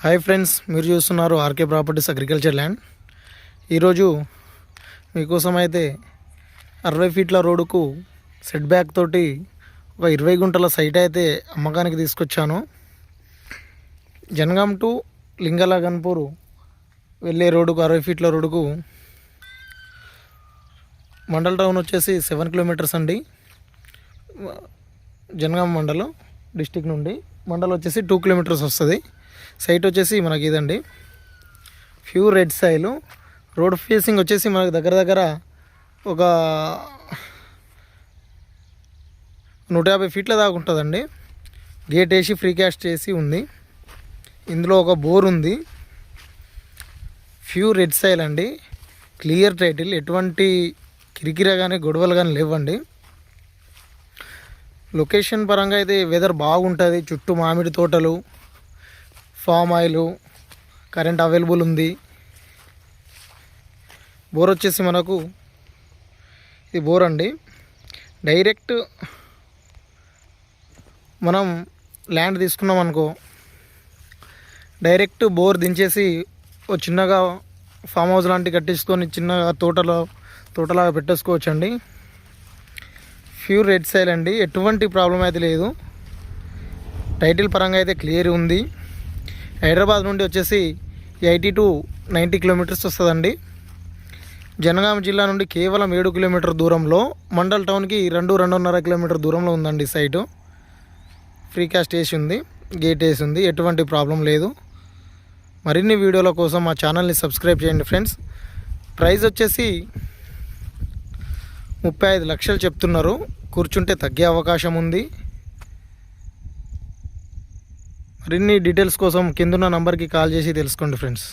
Hi friends మీరు చూస్తున్నారు RK properties agriculture land. ఈరోజు మీకోసం అయితే అరవై ఫీట్ల రోడ్డుకు సెట్ బ్యాక్ తోటి ఒక ఇరవై గుంటల సైట్ అయితే అమ్మకానికి తీసుకొచ్చాను. జనగాం టు లింగలగన్పూర్ వెళ్ళే రోడ్డుకు అరవై ఫీట్ల రోడ్డుకు మండల్ టౌన్ వచ్చేసి సెవెన్ కిలోమీటర్స్ అండి. జనగాం మండలం డిస్టిక్ నుండి మండలం వచ్చేసి టూ కిలోమీటర్స్ వస్తుంది. సైట్ వచ్చేసి మనకి ఇదండి. Pure red soil road facing వచ్చేసి మనకు దగ్గర దగ్గర ఒక నూట యాభై ఫీట్ల దాకా ఉంటుందండి. గేట్ వేసి ఫ్రీ క్యాష్ చేసి ఉంది. ఇందులో ఒక బోర్ ఉంది. ప్యూర్ రెడ్ సైల్ అండి. Clear title. ఎటువంటి కిరికిర కానీ గొడవలు కానీ లేవండి. లొకేషన్ పరంగా అయితే వెదర్ బాగుంటుంది. చుట్టూ మామిడి తోటలు ఫామ్ ఆయిల్ కరెంట్ అవైలబుల్ ఉంది. బోర్ వచ్చేసి మనకు ఇది బోర్ అండి. డైరెక్ట్ మనం ల్యాండ్ తీసుకున్నాం అనుకో డైరెక్ట్ బోర్ దించేసి ఓ చిన్నగా ఫామ్ హౌస్ లాంటి కట్టించుకొని చిన్నగా తోటలో తోటలాగా పెట్టేసుకోవచ్చు అండి ప్యూర్ రెడ్ సైల్ అండి. ఎటువంటి ప్రాబ్లం అయితే లేదు. టైటిల్ పరంగా అయితే క్లియర్ ఉంది. హైదరాబాద్ నుండి వచ్చేసి ఎయిటీ టు నైంటీ కిలోమీటర్స్ వస్తుందండి. జనగామ జిల్లా నుండి కేవలం ఏడు కిలోమీటర్ దూరంలో మండల్ టౌన్కి రెండు రెండున్నర కిలోమీటర్ దూరంలో ఉందండి సైటు. ఫ్రీ కాస్ట్ వేసి ఉంది గేట్ వేసి ఉంది ఎటువంటి ప్రాబ్లం లేదు. మరిన్ని వీడియోల కోసం మా ఛానల్ని సబ్స్క్రైబ్ చేయండి ఫ్రెండ్స్. ప్రైస్ వచ్చేసి ముప్పై ఐదు లక్షలు చెప్తున్నారు. కూర్చుంటే తగ్గే అవకాశం ఉంది. మరిన్ని డీటెయిల్స్ కోసం కిందున్న నంబర్కి కాల్ చేసి తెలుసుకోండి ఫ్రెండ్స్